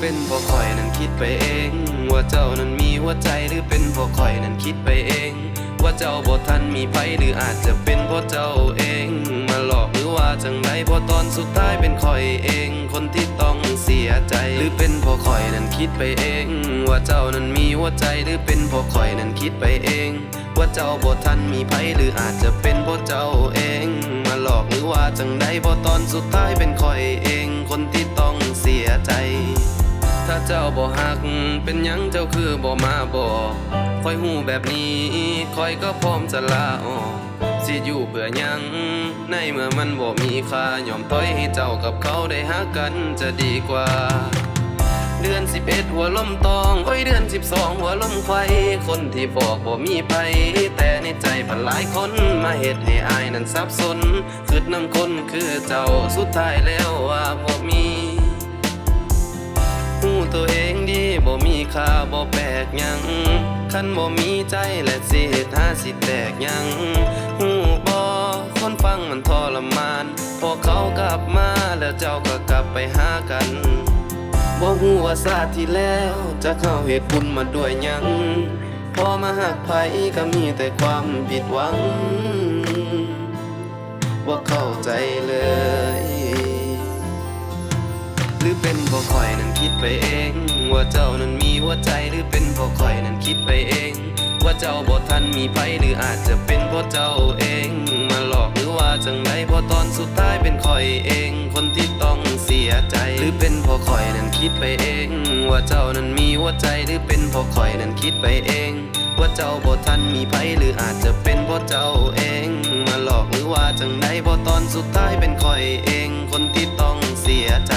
เป็นพราะข่อยนั้นคิดไปเอง ว่าเจ้านั้นมีหัวใจหรือเป็นพราะข่อยนั้นคิดไปเอง ว่าเจ้าบ่ทันมีไผหรืออาจจะเป็นเพราะเจ้าเองมาหลอกหรือว่าจังไดพราะตอนสุดท้ายเป็นข่อยเอง คนที่ต้องเสียใจหรือเป็นพราะข่อยนั้นคิดไปเองว่าเจ้านั้นมีหัวใจหรือเป็นพราะข่อยนั้นคิดไปเองว่าเจ้าบ่ทันมีไผหรืออาจจะเป็นเพราะเจ้าเองมาหลอกหรือว่าจังไดพราะตอนสุดท้ายเป็นข่อยเองคนที่ต้องเสียใจ ถ้าเจ้าบ่ฮัก เป็นยังเจ้าคือบ่มาบอกคอยหูแบบนี้คอยก็พร้อมจะลาออกสิอยู่เพื่อยัง ในเมื่อมันบ่มีค่ายอมต้อยให้เจ้ากับเขาได้ฮักกันจะดีกว่า เดือน11หัวลมตองโอ้ยเดือน12หัวลมไฟคนที่บอกบ่มีไผแต่ในใจพันหลายคนมาเฮ็ดให้อายนั้นสับสนคืดน้ำคนคือเจ้าสุดท้ายแล้วว่าบ่มี ตัวเองดีบ่มีค่าบ่แปลกยังคันบ่มีใจและสิเฮ็ดหาสิแตกยังหูบ่คนฟังมันทรมานพอเขากลับมาแล้วเจ้าก็กลับไปหากันบ่ฮู้ว่าชาติที่แล้วจะเข้าเหตุบุญมาด้วยยังพอมาหักไผก็มีแต่ความผิดหวังบ่าเข้าใจเลย เป็นเพราะข่อยนั้นคิดไปเอง ว่าเจ้านั้นมีหัวใจหรือเป็นเพราะข่อยนั้นคิดไปเอง ว่าเจ้าบ่ทันมีไผหรืออาจจะเป็นเพราะเจ้าเอง มาหลอกหรือว่าจังไดพราะตอนสุดท้ายเป็นข่อยเอง คนที่ต้องเสียใจหรือเป็นเพราะข่อยนั้นคิดไปเอง ว่าเจ้านั้นมีหัวใจหรือเป็นเพราะข่อยนั้นคิดไปเองว่าเจ้าบ่ทันมีไผหรืออาจจะเป็นเพราะเจ้าเอง มาหลอกหรือว่าจังไดพราะตอนสุดท้ายเป็นข่อยเอง คนที่ต้องเสียใจ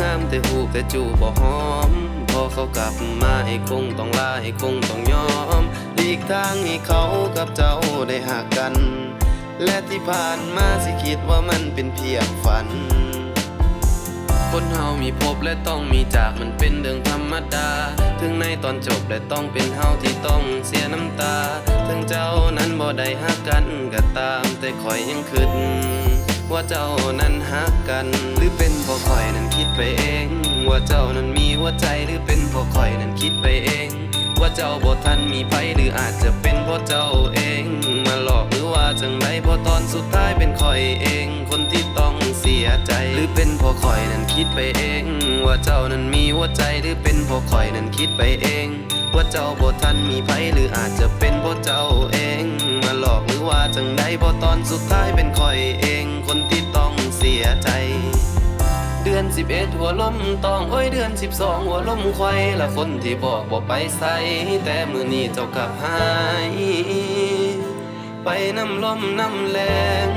งามแต่หูแต่จูบ่หอม พอเขากลับมาให้คงต้องลาให้คงต้องยอมหลีกทางให้เขากับเจ้าได้หักกัน และที่ผ่านมาสิคิดว่ามันเป็นเพียงฝัน คนเฮามีพบและต้องมีจากมันเป็นเรื่องธรรมดา ถึงในตอนจบและต้องเป็นเฮาที่ต้องเสียน้ำตา ถึงเจ้านั้นบ่ได้ฮักกันก็ตามแต่คอยยังคิดว่าเจ้านั้นฮักกันหรือเป็นเพราะข่อยนั้นคิด ไปเอง ว่าเจ้านั้นมีหัวใจหรือเป็นเพราะข่อยนั้นคิดไปเอง ว่าเจ้าบ่ทันมีไผหรืออาจจะเป็นเพราะเจ้าเอง มาหลอกหรือว่าจังไดเพราะตอนสุดท้ายเป็นข่อยเอง คนที่ต้องเสียใจหรือเป็นเพราะข่อยนั้นคิดไปเอง ว่าเจ้านั้นมีหัวใจหรือเป็นเพราะข่อยนั้นคิดไปเอง ว่าเจ้าบ่ทันมีไผหรืออาจจะเป็นเพราะเจ้าเอง มาหลอกหรือว่าจังไดเพราะตอนสุดท้ายเป็นข่อยเอง ดือน11หัวลมตองโอ้ยเดือน12หัวลมควายละคนที่บอกบ่ไปใส่แต่มือนี้เจ้ากลับหาย ไปน้ำลมน้ำแรง